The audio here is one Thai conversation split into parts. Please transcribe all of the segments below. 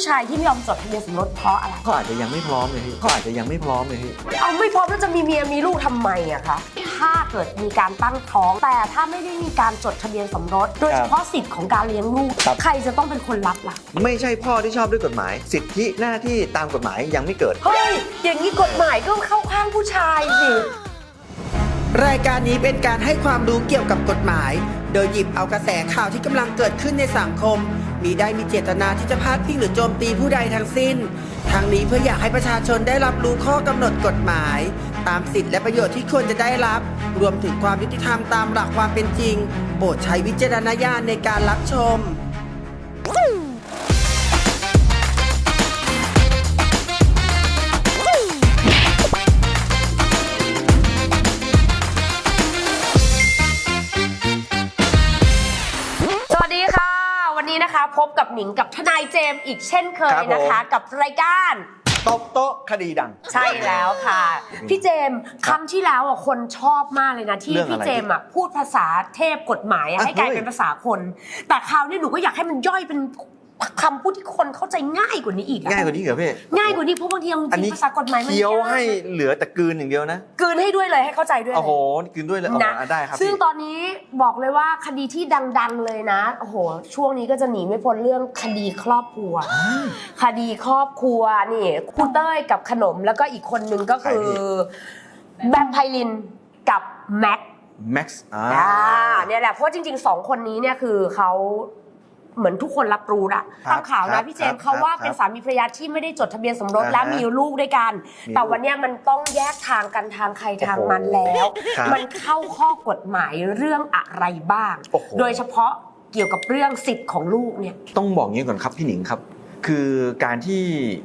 ผู้ชายที่ไม่ยอมจดทะเบียนสมรสเพราะอะไร เขาอาจจะยังไม่พร้อมเลยพี่เขาอาจจะยังไม่พร้อมเลยพี่เอาไม่พร้อมแล้วจะมีเมียมีลูกทำไมอะคะ ถ้าเกิดมีการตั้งท้อง แต่ถ้าไม่ได้มีการจดทะเบียนสมรส โดยเฉพาะสิทธิ์ของการเลี้ยงลูกใครจะต้องเป็นคนรับล่ะ ไม่ใช่พ่อที่ชอบด้วยกฎหมาย สิทธิหน้าที่ตามกฎหมายยังไม่เกิด เฮ้ย อย่างนี้กฎหมายก็เข้าข้างผู้ชายสิ รายการนี้เป็นการให้ความรู้เกี่ยวกับกฎหมาย โดยหยิบเอากระแสข่าวที่กำลังเกิดขึ้นในสังคม มีได้มีเจตนาที่จะพาดพิงหรือโจมตีผู้ใดทั้งสิ้น ทั้งนี้เพื่ออยากให้ประชาชนได้รับรู้ข้อกำหนดกฎหมาย ตามสิทธิและประโยชน์ที่ควรจะได้รับ รวมถึงความยุติธรรมตามหลักความเป็นจริง โปรดใช้วิจารณญาณในการรับชม นนี้นะคะ พบกับหนิงกับทนายเจมส์อีกเช่นเคยนะคะ กับรายการ ตบโต๊ะคดีดัง ใช่แล้วค่ะ พี่เจมส์ครั้งที่แล้วอะคนชอบมากเลยนะ ที่เรื่องอะไรพี่เจมส์อะพูดภาษาเทพกฎหมายอะอะให้กลายเฮ้ย เป็นภาษาคน แต่คราวนี้หนูก็อยากให้มันย่อยเป็น คำพูดที่คนเข้าใจง่ายกว่านี้อีกอะง่ายกว่านี้เหรอพี่ง่ายกว่านี้เพราะบางทีเอาจอันรินี้งๆภาษากฎหมายมันเคี้ยวยากให้เหลือแต่กลืนอย่างเดียวนะกลืนให้ด้วยเลยให้เข้าใจด้วย โอ้โหเลยกลืนด้วยเลยเอานะ อะได้ครับซึ่งพี่ ตอนนี้บอกเลยว่าคดีที่ดัง ๆ เลยนะ โอ้โห ช่วงนี้ก็จะหนีไม่พ้นเรื่องคดีครอบครัว คดีครอบครัวนี่ครูเต้ยกับขนมแล้วก็อีกคนนึงก็คือแบมไพลินกับแม็กแม็กซ์อ่า อ่าเนี่ยแหละเพราะว่าจริงๆสองคนนี้เนี่ยคือเขา เหมือนทุกคนรับรู้อะครับตามข่าวครันะบพี่เจมส์ครับเขาว่าครับเป็นสามีภรรยาที่ไม่ได้จดทะเบียนสมรสอ่าฮะและมีลูกด้วยกันมีแต่ลูกวันเนี้ยมันต้องแยกทางกันทางใครทางมันแล้วครับมันเข้าข้อกฎหมายเรื่องอะไรบ้างโอ้โหโดยเฉพาะเกี่ยวกับเรื่องสิทธิ์ของลูกเนี่ยต้องบอกงี้ก่อนครับพี่หนิงครับ คือการที่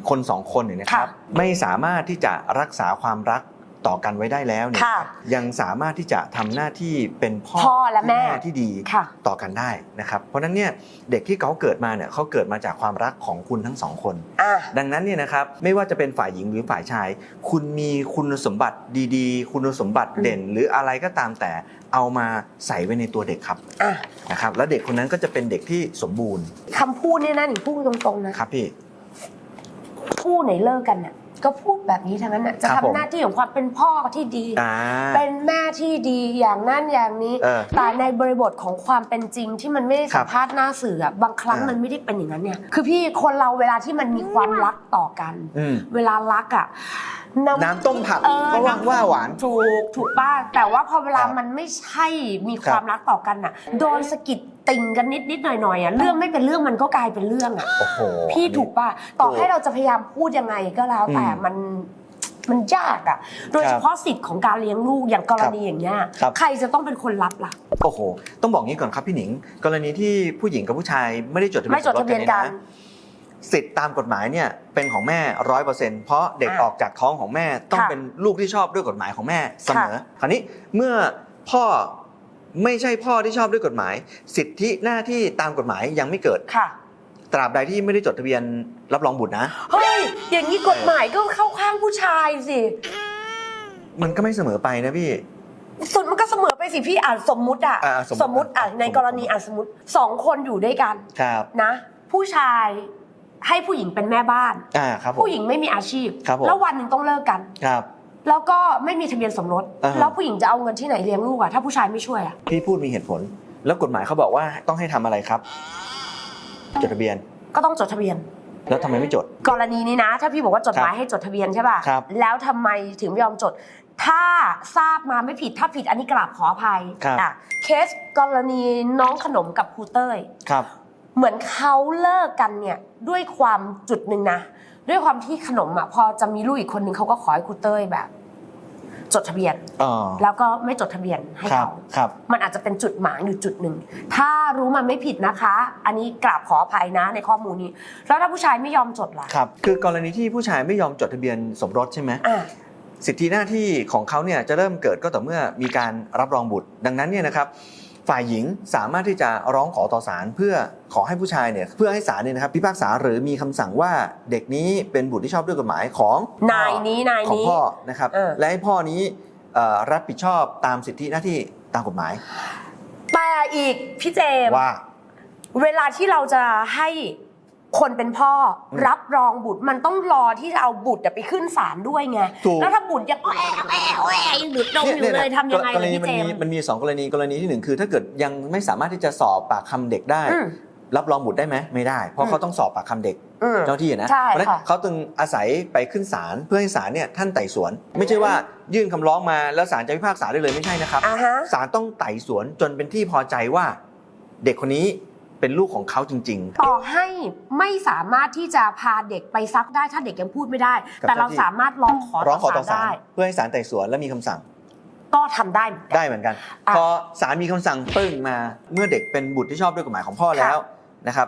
คนสองคนเนี่ยนะครับค่ะไม่สามารถที่จะรักษาความรัก ต่อกันไว้ได้แล้วเนี่ยค่ะยังสามารถที่จะทำหน้าที่เป็นพ่อพ่อและแม่ที่ดีค่ะ ต่อกันได้นะครับ เพราะฉะนั้นเนี่ยเด็กที่เขาเกิดมาเนี่ยเขาเกิดมาจากความรักของคุณทั้งสองคน อะ ดังนั้นเนี่ยนะครับไม่ว่าจะเป็นฝ่ายหญิงหรือฝ่ายชาย คุณมีคุณสมบัติดีๆ คุณสมบัติเด่น หรืออะไรก็ตามแต่เอามาใส่ไว้ในตัวเด็กครับอะ นะครับ แล้วเด็กคนนั้นก็จะเป็นเด็กที่สมบูรณ์คำพูดเนี่ยนะหนิงพูดตรงๆนะครับพี่ คู่ไหนเลิกกันน่ะ ก็พูดแบบนี้ทั้งนั้นน่ะจะครับทำผมหน้าที่ของความเป็นพ่อที่ดี อ่า เป็นแม่ที่ดีอย่างนั้นอย่างนี้ เออแต่ในบริบทของความเป็นจริงที่มันไม่ได้ครัสับมภาษณ์หน้าสื่ออะบางครั้งอ่ามัมันไม่ได้เป็นอย่างนั้นเนี่ย คือพี่คนเราเวลาที่มันมีความรักต่อกัน อืม เวลารักอะ น้ำต้มผักเออ ก็ว่างว่าหวาน ถูกถูกป้าแต่ว่าพอเวลาครับมันไม่ใช่มีความรักต่อกันอะ โดนสะกิดติ่งกันนิดนิดๆหน่อยหน่อยๆอะเรื่องไม่เป็นเรื่องมันก็กลายเป็นเรื่องอะโอ้โห พี่ถูกป่ะต่อถูกให้เราจะพยายามพูดยังไงก็แล้วแต่อืมมันมันยากอะ โดยเฉพาะสิทธิ์ของการเลี้ยงลูกอย่างกรณีอย่างเงี้ยครับ ใครจะต้องเป็นคนรับล่ะ โอ้โห ต้องบอกงี้ก่อนครับพี่หนิง กรณีที่ผู้หญิงกับผู้ชายไม่ได้จดทะเบียไม่นจดทะเบียนกัน สมรสะ สิทธิ์ตามกฎหมายเนี่ยเป็นของแม่ร้อยเปอร์เซ็นต์เพราะเด็กอะออกจากท้องของแม่ต้องค่ะเป็นลูกที่ชอบด้วยกฎหมายของแม่เสมอค่ะคราวนี้เมื่อพ่อไม่ใช่พ่อที่ชอบด้วยกฎหมาย สิทธิหน้าที่ตามกฎหมายยังไม่เกิดค่ะ ตราบใดที่ไม่ได้จดทะเบียนรับรองบุตรนะเฮ้ยอย่างนี้กฎหมายก็เข้าข้างผู้ชายสิมันก็ไม่เสมอไปนะพี่สุดมันก็เสมอไปสิพี่อ่านสมมุติอะอ่าสมมุติสมมุติอะสมมุติในกรณีอะสมมติสองคนอยู่ด้วยกันครับนะ ผู้ชาย ให้ผู้หญิงเป็นแม่บ้าน อ่าครับผม ผู้หญิงไม่มีอาชีพ ครับผม แล้ววันหนึ่งต้องเลิกกัน ครับ แล้วก็ไม่มีทะเบียนสมรส อ่าฮะ แล้วผู้หญิงจะเอาเงินที่ไหนเลี้ยงลูกอะถ้าผู้ชายไม่ช่วยอะพี่พูดมีเหตุผล แล้วกฎหมายเขาบอกว่าต้องให้ทำอะไรครับ จดทะเบียน ก็ต้องจดทะเบียน แล้วทำไมไม่จด กรณีนี้นะ ถ้าพี่บอกว่าจดหมายครับให้จดทะเบียนใช่ป่ะ ครับ แล้วทำไมถึงไม่ยอมจด ถ้าทราบมาไม่ผิดถ้าผิดอันนี้กราบขออภัยครับอะเคสกรณีน้องขนมกับครูเต้ย ครับ เหมือนเขาเลิกกันเนี่ยด้วยความจุดหนึ่งนะ ด้วยความที่ขนมอะพอจะมีลูกอีกคนนึงเขาก็ขอให้ครูเต้ยแบบ จดทะเบียนอ๋อ แล้วก็ไม่จดทะเบียนให้ครับเขาครับ มันอาจจะเป็นจุดหมางอยู่จุดหนึ่ง ถ้ารู้มันไม่ผิดนะคะ อันนี้กราบขออภัยนะในข้อมูลนี้ แล้วถ้าผู้ชายไม่ยอมจดล่ะครับ คือกรณีที่ผู้ชายไม่ยอมจดทะเบียนสมรสใช่ไหม อะ สิทธิหน้าที่ของเขาเนี่ยจะเริ่มเกิดก็ต่อเมื่อมีการรับรองบุตร ดังนั้นเนี่ยนะครับ ฝ่ายหญิงสามารถที่จะร้องขอต่อศาลเพื่อขอให้ผู้ชายเนี่ยเพื่อให้ศาลเนี่ยนะครับพิพากษาหรือมีคำสั่งว่าเด็กนี้เป็นบุตรที่ชอบด้วยกฎหมายของนายนี้นายของนี้พ่อนะครับเออและให้พ่อนี้เอ่อรับผิดชอบตามสิทธิหน้าที่ตามกฎหมายแต่อีกพี่เจมส์ว่า เวลาที่เราจะให้ คนเป็นพ่ออมรับรองบุตรมันต้องรอที่จะเอาบุตรอะไปขึ้นศาลด้วยไงถูก แล้วถ้าบุตรยังแอะแอะแอะหรือดมอยู่เลยทำยังไงกรล่ะณีพี่มันเจมีมส์ มันมีสองกรณีกรณีที่หนึ่งคือ ถ้าเกิดยังไม่สามารถที่จะสอบปากคำเด็กได้ อืมรับรองบุตรได้ไหมไม่ได้ เพราะเขาต้องสอบปากคำเด็ก อืม เจ้าที่นะ ใช่เพราะฉะนั้นค่ะ เขาจึงอาศัยไปขึ้นศาลเพื่อให้ศาลเนี่ยท่านไต่สวน ไม่ใช่ว่ายื่นคำร้องมาแล้วศาลจะพิพากษาได้เลยไม่ใช่นะครับอ่าฮะ ศาลต้องไต่สวนจนเป็นที่พอใจว่า เด็กคนนี้ เป็นลูกของเขาจริง ต่อให้ไม่สามารถที่จะพาเด็กไปซักได้ถ้าเด็กยังพูดไม่ได้กับแต่เราเจ้าที่สามารถร้องขอๆ ร้องขอต่อศาลได้ เพื่อให้ศาลไต่สวนและมีคำสั่งก็ทำได้เหมือนกัน ได้เหมือนกัน อะพอศาลมีคำสั่งปึ้งมา เมื่อเด็กเป็นบุตรที่ชอบด้วยกฎหมายของพ่อแล้วนะครับ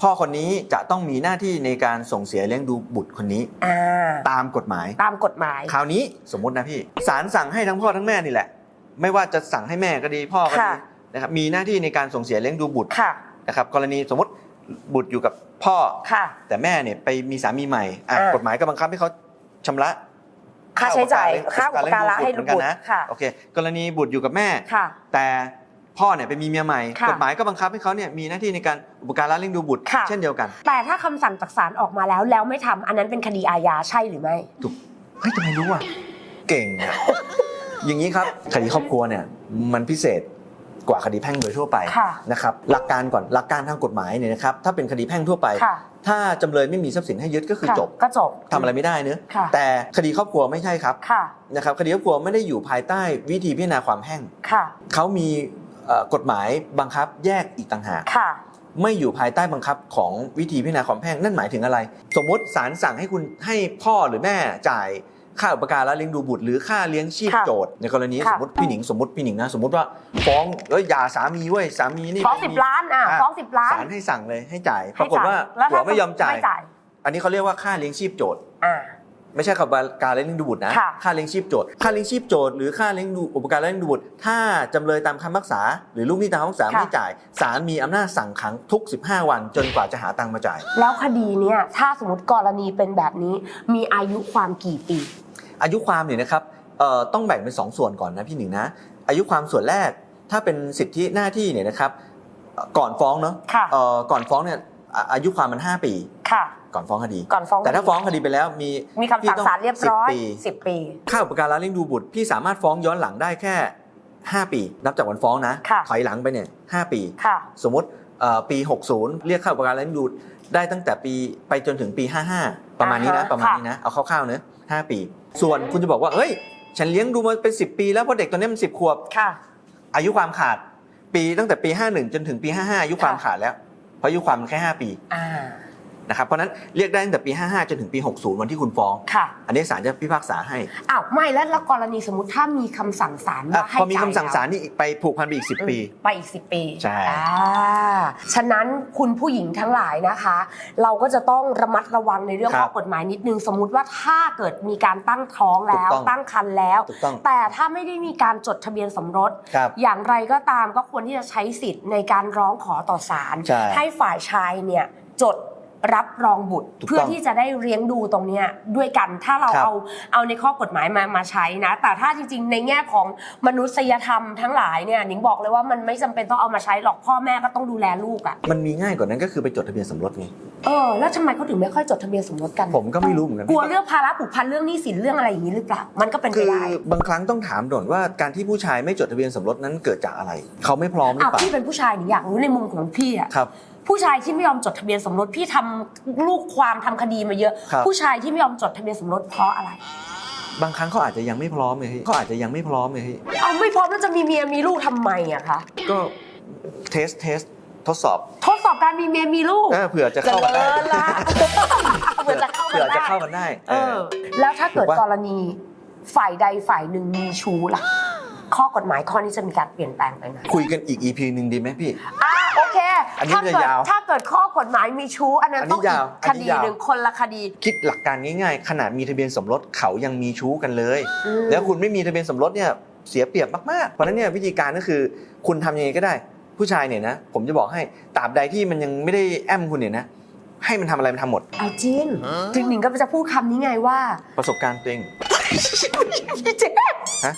พ่อคนนี้จะต้องมีหน้าที่ในการส่งเสียเลี้ยงดูบุตรคนนี้อ่าตามกฎหมาย ตามกฎหมาย คราวนี้สมมตินะพี่ศาลสั่งให้ทั้งพ่อทั้งแม่นี่แหละ ไม่ว่าจะสั่งให้แม่ก็ดีพ่อก็ดีค่ะ นะครับมีหน้าที่ในการส่งเสียเลี้ยงดูบุตร ค่ะ นะครับกรณีสมมติบุตรอยู่กับพ่อ ค่ะ แต่แม่เนี่ยไปมีสามีใหม่อะอ่ากฎหมายก็บังคับให้เขาชำระค่าใช้จ่ายค่าอุปเลี้ยงการะให้เหลูมืกอนกันบุตรนะค่ะโอเค กรณีบุตรอยู่กับแม่ ค่ะ แต่พ่อเนี่ยไปมีเมียใหม่ ค่ะกฎหมายก็บังคับให้เขาเนี่ยมีหน้าที่ในการอุปการะเลี้ยงดูบุตร ค่ะ เช่นเดียวกันแต่ถ้าคำสั่งจากศาลออกมาแล้วแล้วไม่ทำอันนั้นเป็นคดีอาญาใช่หรือไม่ เฮ้ยทำไมรู้อะเก่งอะอย่างนี้ครับคดีครอบครัวเนี่ยมันพิเศษ กว่าคดีแพ่งโดยทั่วไปค่ะนะครับหลักการก่อนหลักการทางกฎหมายเนี่ยนะครับถ้าเป็นคดีแพ่งทั่วไปค่ะถ้าจำเลยไม่มีทรัพย์สินให้ยึดก็คือค่ะจบก็จบทำอะไรไม่ได้เนื้อะค่ะแต่คดีครอบครัวไม่ใช่ครับค่ะนะครับคดีครอบครัวไม่ได้อยู่ภายใต้วิธีพิจารณาความแพ่งค่ะเขามีเอ่อกฎหมายบังคับแยกอีกต่างหากค่ะไม่อยู่ภายใต้บังคับของวิธีพิจารณาความแพ่งนั่นหมายถึงอะไร สมมติศาลสั่งให้คุณให้พ่อหรือแม่จ่าย ค่าอุปการะเลี้ยงดูบุตรหรือค่าเลี้ยงชีพค่ะโจทย์ในกรณีค่ะสมมติพี่หนิงสมมติพี่หนิงนะสมมติว่าฟ้องเอ้ยหย่าสามีเว้ยสามีนี่ฟ้องสิบล้านอะอะฟ้องสิบล้านศาลให้สั่งเลยให้จ่ายให้ปรากฏว่าแล้วผัวไม่ยอมจ่าย ไม่จ่ายอันนี้เขาเรียกว่าค่าเลี้ยงชีพโจทย์ อ่า ไม่ใช่กับการเลี้ยงดูบุตรนะ ค่ะค่าเลี้ยงชีพโจทย์ ค่าเลี้ยงชีพโจทย์หรือค่าเลี้ยงดูอุปการะเลี้ยงดูบุตร ถ้าจำเลยตามคำพิพักษา หรือลูกหนี้ตามคำพิพากษาไม่จ่าย ศาลมีอำนาจสั่งขังทุก 15 วันจนกว่าจะหาตังค์มาจ่าย แล้วคดีเนี้ยถ้าสมมติกรณีเป็นแบบนี้ มีอายุความกี่ปี อายุความเนี่ยนะครับเอ่อต้องแบ่งเป็น 2 ส่วนก่อนนะพี่หนิงนะ อายุความส่วนแรกถ้าเป็นสิทธิหน้าที่เนี่ยนะครับเอ่อก่อนฟ้องเนาะค่ะเอ่อก่อนฟ้องเนี่ยอะอายุความมัน 5 ปีค่ะก่อนฟ้องคดีก่อนฟ้องแต่ถ้าฟ้องคดีไปแล้วมีมีคำสั่งศาลเรียบร้อย10ปีสิบปี ค่าอุปการะเลี้ยงดูบุตรพี่สามารถฟ้องย้อนหลังได้แค่ 5 ปี นับจากวันฟ้องนะค่ะถอยหลังไปเนี่ย5ปีค่ะสมมติเอ่อปี 60 เรียกค่าอุปการะเลี้ยงดูได้ตั้งแต่ปีไปจนถึงปี 55 ประมาณนี้นะอ่าฮะประมาณนี้นะเอาคร่าวๆเนอะ5ปี ส่วนคุณจะบอกว่าเฮ้ย ฉันเลี้ยงดูมาเป็น 10 ปีแล้วเพราะเด็กตัวนี้มัน10ขวบ ค่ะ อายุความขาด ปีตั้งแต่ปี 51 จนถึงปี 55อายุความค่ะ ขาดแล้วเพราะอายุความมันแค่ 5 ปี อ่า นะครับเพราะฉะนั้นเรียกได้ตั้งแต่ปี 55 จนถึงปี 60 วันที่คุณฟ้อง ค่ะ อันนี้ศาลจะพิพากษาให้อ้าวไม่แล้วแล้วกรณีสมมติถ้ามีคำสั่งศาลอะว่าให้พอมีจ่ายคำสั่งศาลแล้วนี่อีกไปผูกพันไปอีก 10 ปี ไปอีกสิปีใช่ อ่าฉะนั้นคุณผู้หญิงทั้งหลายนะคะ เราก็จะต้องระมัดระวังในเรื่องครับข้อกฎหมายนิดนึง สมมุติว่าถ้าเกิดมีการตั้งท้องแล้ว ถูกต้อง ตั้งครรภ์แล้ว ถูกต้องแต่ถ้าไม่ได้มีการจดทะเบียนสมรส ครับ อย่างไรก็ตามก็ควรที่จะใช้สิทธิ์ในการร้องขอต่อศาลใช่ ให้ฝ่ายชายเนี่ยจด รับรองบุตรถูกต้องเพื่อที่จะได้เลี้ยงดูตรงเนี้ยด้วยกันถ้าเราครับเอาเอาในข้อกฎหมายมามาใช้นะ แต่ถ้าจริงๆ ในแง่ของมนุษยธรรมทั้งหลายเนี่ยหนิงบอกเลยว่ามันไม่จำเป็นต้องเอามาใช้หรอกพ่อแม่ก็ต้องดูแลลูกอะ่ะมันมีง่ายกว่านั้นก็คือไปจดทะเบียนสมรสไงเออแล้วทำไมเขาถึงไม่ค่อยจดทะเบียนสมรสกัน ผมก็ไม่รู้เหมือนกันกลัวเรื่องภาระผูกพันเรื่องหนี้สินเรื่องอะไรอย่างนี้หรือเปล่ามันก็เป็นไปคือได้บางครั้งต้องถามด่วนว่าการที่ผู้ชายไม่จดทะเบียนสมรสนั้นเกิดจากอะไร เขาไม่พร้อมหรืออ้าวเปล่าพี่เป็นผู้ชายหนิงอยากรู้ในมุมของพี่อะครับ ผู้ชายที่ไม่ยอมจดทะเบียนสมรสพี่ทำลูกความทำคดีมาเยอะ ครับ ผู้ชายที่ไม่ยอมจดทะเบียนสมรสเพราะอะไร บางครั้งเขาอาจจะยังไม่พร้อมเลยเขาอาจจะยังไม่พร้อมเลยเอาไม่พร้อมแล้วจะมีเมียมีลูกทำไมอะคะก็เทสเทสทดสอบทดสอบการมีเมียมีลูกเออเผื่อจะเข้ากันได้เจริญละเผื่อจะเข้ากันเผื่อจะได้เข้ากันได้เออ แล้วถ้าเกิดถูกปะ กรณีฝ่ายใดฝ่ายหนึ่งมีชู้ล่ะ ข้อกฎหมายข้อนี้จะมีการเปลี่ยนแปลงไปไหมคุยกันอีก EP หนึ่งดีไหมพี่ อ่าโอเคอันนี้ถ้าจะเกิดยาวถ้าเกิดข้อกฎหมายมีชู้ อันนั้นอันนี้ต้องอียาวกอัคนนี้ดียาว หนึ่งคนละคดี คิดหลักการง่ายๆ ขนาดมีทะเบียนสมรสเขายังมีชู้กันเลย อืม แล้วคุณไม่มีทะเบียนสมรสเนี่ยเสียเปรียบมากๆ เพราะฉะนั้นเนี่ยวิธีการก็คือคุณทำยังไงก็ได้ ผู้ชายเนี่ยนะ ผมจะบอกให้ตราบใดที่มันยังไม่ได้แอมคุณเนี่ยนะ ให้มันทำอะไรมันทำหมด เอาจริงจริงหนิงก็จะพูดคำนี้ไงว่า ประสบการณ์ตัวเอง พี่เจ๊ฮะ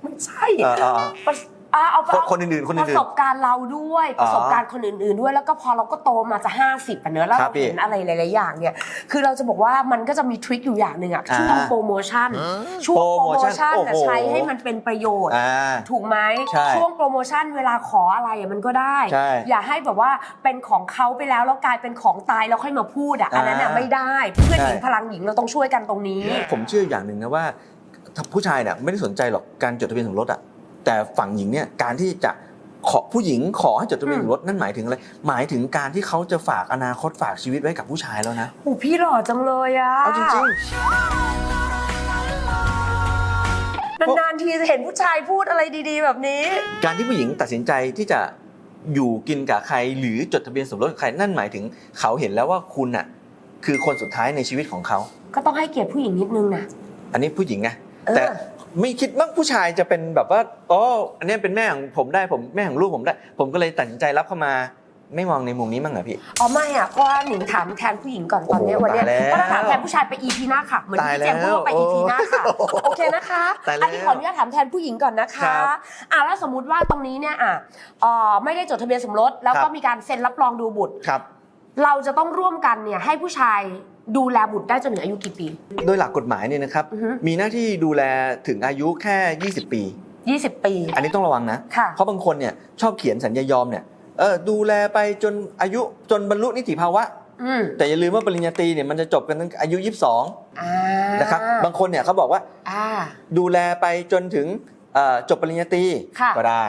ไม่ใช่เออเออเออประ อ่าเอาคนเอาคนอื่นๆคนปอื่ระนสบการณ์เราด้วยอ๋ปอระสบการณ์คนอื่น ๆ ด้วย แล้วก็พอเราก็โตมาจะ 50อะเนอะแล้วครัเราบพี่เห็นอะไรหลายๆอย่างเนี่ยคือเราจะบอกว่ามันก็จะมีทริคอยู่อย่างหนึ่งอะอ่าช่วงโปรโมชั่นช่วงโปรโปรโมโมชั่ชั่นนน่ะโอ้โหใช้ให้มันเป็นประโยชน์อ่าถูกไหมใช่ช่วงโปรโมชั่นเวลาขออะไรอะมันก็ได้ใช่อย่าให้แบบว่าเป็นของเขาไปแล้วแล้วกลายเป็นของตายแล้วค่อยมาพูดอะอันนั้นอะอ่าไม่ได้เพื่อนหญิงใช่พลังหญิงเราต้องช่วยกันตรงนี้ ผมเชื่ออย่างหนึ่งนะว่าถ้าผู้ชายเนี่ยไม่ได้สนใจหรอกการจดทะเบียนสมรสอะ แต่ฝั่งหญิงเนี่ยการที่จะขอผู้หญิงขอให้จดทะเบียนสมรสนั่นหมายถึงอะไรหมายถึงการที่เขาจะฝากอนาคตฝากชีวิตไว้กับผู้ชายแล้วนะโอ้พี่หล่อจังเลยอะเอาจริงนานๆทีจะเห็นผู้ชายพูดอะไรดีๆ แบบนี้ๆการที่ผู้หญิงตัดสินใจที่จะอยู่กินกับใครหรือจดทะเบียนสมรสกับใครนั่นหมายถึงเขาเห็นแล้วว่าคุณน่ะ คือคนสุดท้ายในชีวิตของเขา ก็ต้องให้เกียรติผู้หญิงนิดนึงนะอันนี้ผู้หญิงไงเออแต่ ไม่คิดว่าผู้ชายจะเป็นแบบว่าอ๋ออันนี้เป็นแม่ของผมได้ผมแม่ของลูกผมได้ ผมก็เลยตัดสินใจรับเข้ามาไม่มองในมุมนี้มั้งเหรอพี่ อ๋อไม่อะเพราะว่าหนิงถามแทนผู้หญิงก่อนตอนเนี้ยโอ้โหวันเนี้ยตายแล้วเพราะถ้าถามแทนผู้ชายไป EP หน้าค่ะเหมือนที่พี่เจมส์พูดว่าไปตายแล้ว EP หน้าค่ะโอ้โหโอเคนะคะตายแล้วอันนี้ขออนุญาตถามแทนผู้หญิงก่อนนะครัคะบอะแล้วสมมติว่าตรงนี้เนี่ยอะเอ่อไม่ได้จดทะเบียนสมรสแล้วคก็รับมีการเซ็นรับรองดูบุตรครับเราจะต้องร่วมกันเนี่ยให้ผู้ชาย ดูแลบุตรได้จนถึงอายุกี่ปี โดยหลักกฎหมายเนี่ยนะครับ อือฮึ มีหน้าที่ดูแลถึงอายุแค่ 20 ปี 20 ปี อันนี้ต้องระวังนะ ค่ะ เพราะบางคนเนี่ยชอบเขียนสัญญายอมเนี่ยเออดูแลไปจนอายุจนบรรลุนิติภาวะ อืมแต่อย่าลืมว่าปริญญาตรีเนี่ยมันจะจบกันตั้งอายุ 22อ่านะครับบางคนเนี่ยเขาบอกว่าอ่า ดูแลไปจนถึงเอ่อจบปริญญาตรีค่ะ ก็ได้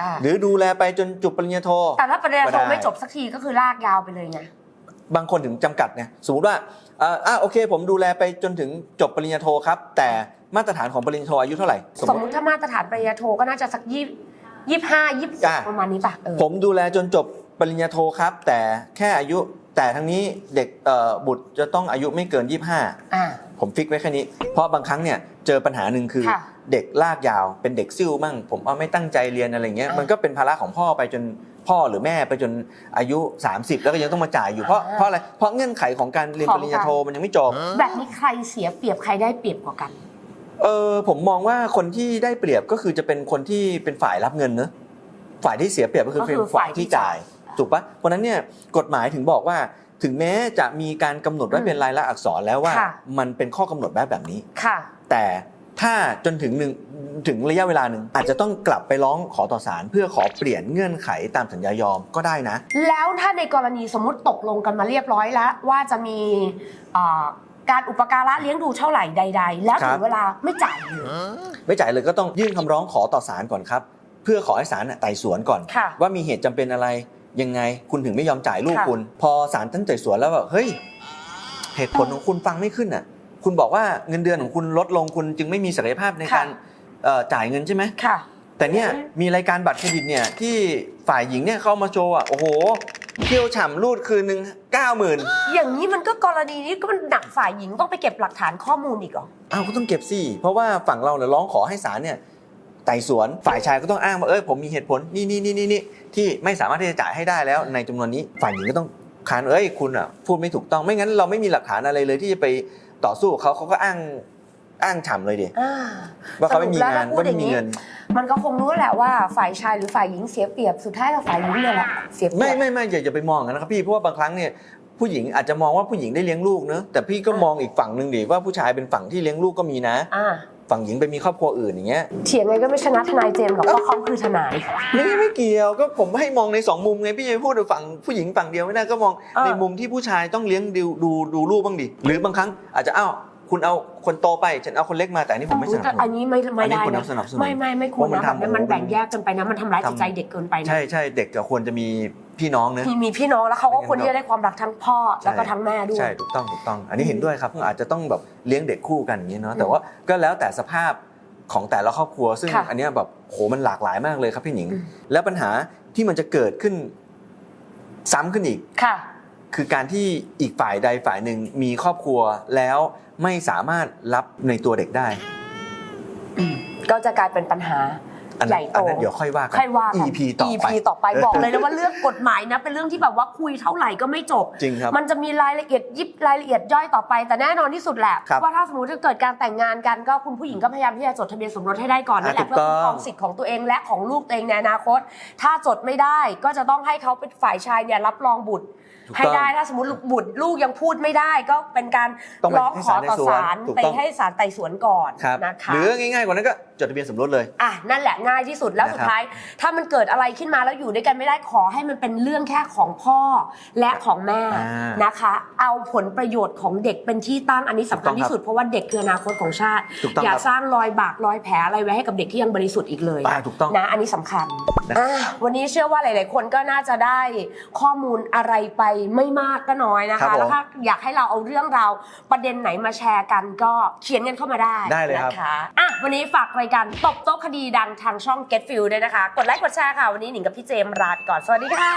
อ่าหรือดูแลไปจนจบปริญญาโท แต่ถ้าประเด็นก็โทได้ไม่จบสักทีก็คือลากยาวไปเลยไง บางคนถึงจำกัดไงสมมติว่าเอ่ออะโอเค ผมดูแลไปจนถึงจบปริญญาโทครับ แต่มาตรฐานของปริญญาโทอายุเท่าไหร่ สมสมมมติติถ้ามาตรฐานปริญญาโทก็น่าจะสักยี่ยี่ห้ายี่สิบอะประมาณนี้ป่ะเออผมดูแลจนจบปริญญาโทครับ แต่แค่อายุแต่ทั้งนี้เด็กเอ่อบุตรจะต้องอายุไม่เกิน 25อ่าผมฟิกไว้แค่นี้ เพราะบางครั้งเนี่ยเจอปัญหาหนึ่งคือค่ะเด็กลากยาวเป็นเด็กซิ่วมั่ง ผมเอาไม่ตั้งใจเรียนอะไรเงี้ยอ่ามัมันก็เป็นภาระของพ่อไปจน พ่อหรือแม่ไปจนอายุ 30 แล้วก็ยังต้องมาจ่ายอยู่เพราะอ่าเพราะอะไรเพราะเงื่อนไขของการเรียนของปริญญาโทมันยังไม่จบแบบนี้ใครเสียเปรียบใครได้เปรียบกว่ากันเออผมมองว่าคนที่ได้เปรียบก็คือจะเป็นคนที่เป็นฝ่ายรับเงินเนอะฝ่ายที่เสียเปรียบก็คือก็คือเป็นฝ่ายที่ฝ่ายที่จ่ายถูกปะเพราะฉะนั้นเนี่ยกฎหมายถึงบอกว่าถึงแม้จะมีการกำหนดไว้อืมเป็นลายลักษณ์อักษรแล้วว่าค่ะมันเป็นข้อกำหนดแบบแบบนี้ค่ะ แต่ ถ้าจนถึงหนึ่งถึงระยะเวลาหนึ่งอาจจะต้องกลับไปร้องขอต่อศาลเพื่อขอเปลี่ยนเงื่อนไขตามสัญญายอมก็ได้นะ แล้วถ้าในกรณีสมมติตกลงกันมาเรียบร้อยแล้ว ว่าจะมีเอ่อการอุปการะเลี้ยงดูเท่าไหร่ใด ๆ แล้วครัถึบงเวลาไม่จ่ายเลยไม่จ่ายเลยก็ต้องยื่นคำร้องขอต่อศาลก่อนครับเพื่อขอให้ศาลน่ะไต่สวนก่อนค่ะว่ามีเหตุจำเป็นอะไรยังไงคุณถึงไม่ยอมจ่ายลูกค่ะคุณ พอศาลตั้งไต่สวนแล้วแบบเฮ้ยเหตุผลของคุณฟังไม่ขึ้นอะ คุณบอกว่าเงินเดือนของคุณลดลงคุณจึงไม่มีศักยภาพในการเอ่อจ่ายเงินใช่ไหมค่ะ แต่เนี่ยมีรายการบัตรเครดิตเนี่ยที่ฝ่ายหญิงเนี่ยเข้ามาโชว์อะโอ้โหเที่ยวฉ่ำรูดคืนหนึ่งเก้าหมื่นอย่างนี้มันก็กรณีนี้ก็มันหนักฝ่ายหญิงต้องไปเก็บหลักฐานข้อมูลอีกเหรออ้าวก็ต้องเก็บสิเพราะว่าฝั่งเราเนี่ยร้องขอให้ศาลเนี่ยไต่สวนฝ่ายชายก็ต้องอ้างว่าเออผมมีเหตุผลนี่นี่นี่นี่นี่ที่ไม่สามารถที่จะจ่ายให้ได้แล้วในจำนวนนี้ฝ่ายหญิงก็ต้องคานเอ้ยคุณอะพูดไม่ถูกต้องไม่งั้นเราไม่มีหลักฐานอะไรเลยที่จะไป ต่อสู้กับเขาเขาก็อ้างอ้างฉ่ำเลยดิอ่าว่าเขาไม่มีสรุปแล้วงานถ้พูดว่าอไม่ย่างมีเงิน มันก็คงรู้แหละว่าฝ่ายชายหรือฝ่ายหญิงเสียเปรียบสุดท้ายก็ฝ่ายหญิงเนี่ยแหละเสียเปรีไม่ยบไม่ไม่อย่าอย่าไปมองอย่างนั้นนะครับพี่เพราะว่าบางครั้งเนี่ยผู้หญิงอาจจะมองว่าผู้หญิงได้เลี้ยงลูกเนอะแต่พี่ก็มองอีกฝั่งหนึ่งดิว่าผู้ชายเป็นฝั่งที่เลี้ยงลูกก็มีนะอ่า ฝั่งหญิงไปมีครอบครัวอื่นอย่างเงี้ยเถียงไงก็ไม่ชนะทนายเจมส์หรอกเพราะเขาคือทนาย ไม่ไม่เกี่ยวก็ผมให้มองในสองมุมไงพี่จะไปพูดฝั่งผู้หญิงฝั่งเดียวไม่ได้ก็มองเออ ในมุมที่ผู้ชายต้องเลี้ยงดูดูดูลูกบ้างดิหรือบางครั้งอาจจะอ้าวคุณเอาคนโตไปฉันเอาคนเล็กมาแต่อันนี้ผมไม่สนับสอันนุนนี้ไม่ไม่ได้อันนี้คุณนะสนับสนุนไม่ไม่ไม่ควรเพราะมันนะทำแบบนี้มันโอ้โหแบ่งแยกกันไปนะมันทำร้ายจิตใจเด็กเกินไปนะ ใช่ใช่เด็กก็ควรจะมี พี่น้องเนอะมีมีพี่น้องแล้วเขาก็ควรที่จะได้ความรักทั้งพ่อแล้วก็ทั้งแม่ด้วย ใช่ถูกต้องถูกต้อง อันนี้เห็นด้วยครับอาจจะต้องแบบเลี้ยงเด็กคู่กันอย่างนี้เนาะแต่ว่าก็แล้วแต่สภาพของแต่ละครอบครัว ซึ่งค่ะอันเนี้ยแบบโหมันหลากหลายมากเลยครับพี่หนิง อืม แล้วปัญหาที่มันจะเกิดขึ้นซ้ำขึ้นอีก ค่ะ คือการที่อีกฝ่ายใดฝ่ายหนึ่งมีครอบครัวแล้วไม่สามารถรับในตัวเด็กได้ ก็จะกลายเป็นปัญหา อันใหนั้ญ่นโตอันนั้นเดี๋ยวค่อยว่ากันค่อยว่ากัน EP ต่อไป EP ต่อไปบอกเลยนะว่าเรื่องกฎหมายนะเป็นเรื่องที่แบบว่าคุยเท่าไหร่ก็ไม่จบ จริงครับ มันจะมีรายละเอียดยิบรายละเอียดย่อยต่อไป แต่แน่นอนที่สุดแหละครับว่าถ้าสมมติถ้าเกิดการแต่งงานกันก็คุณผู้หญิงก็พยายามที่จะจดทะเบียนสมรสให้ได้ก่อนนั่นแหละอะถูเพื่กอต้องคุ้มครองสิทธิ์ของตัวเองและของลูกตัวเองในอนาคต ถ้าจดไม่ได้ก็จะต้องให้เขาเป็นฝ่ายชายเนี่ยรับรองบุตรถูกให้ต้องได้ถ้าสมมติบุตรลูกยังพูดไม่ได้ก็เป็นการต้องไปร้องให้ขอต่อศาลไต่สวนถูกศาลไปต้องให้ศาลไต่สวนก่อนครับนะคะหรือง่ายๆกว่านั้นก็ จดทะเบียนสมรสเลย อะนั่นแหละง่ายที่สุดแล้วนะครับสุดท้าย ถ้ามันเกิดอะไรขึ้นมาแล้วอยู่ด้วยกันไม่ได้ขอให้มันเป็นเรื่องแค่ของพ่อและของแม่อ่านนะคะ เอาผลประโยชน์ของเด็กเป็นที่ตั้งอันนี้สำคัญถูกต้องครับที่สุดเพราะว่าเด็กคืออนาคตของชาติ ถูกต้องอย่าครับสร้างรอยบากรอยแผลอะไรไว้ให้กับเด็กที่ยังบริสุทธิ์อีกเลยอ่าถูกต้องนะอันนี้สำคัญนะอะวันนี้เชื่อว่าหลาย ๆ คนก็น่าจะได้ข้อมูลอะไรไปไม่มากก็น้อยนะครัคะบผมแล้วถ้าอยากให้เราเอาเรื่องราวประเด็นไหนมาแชร์กันก็เขียนกันเข้ามาได้ได้เลยครับ นะคะอะวันนี้ฝากรายการตบโต๊ะคดีดังทางช่อง Get f i e l ด้วยนะคะ กดไลค์กดแชร์ค่ะ วันนี้หนิงกับพี่เจมส์ลาไปก่อน สวัสดีค่ะ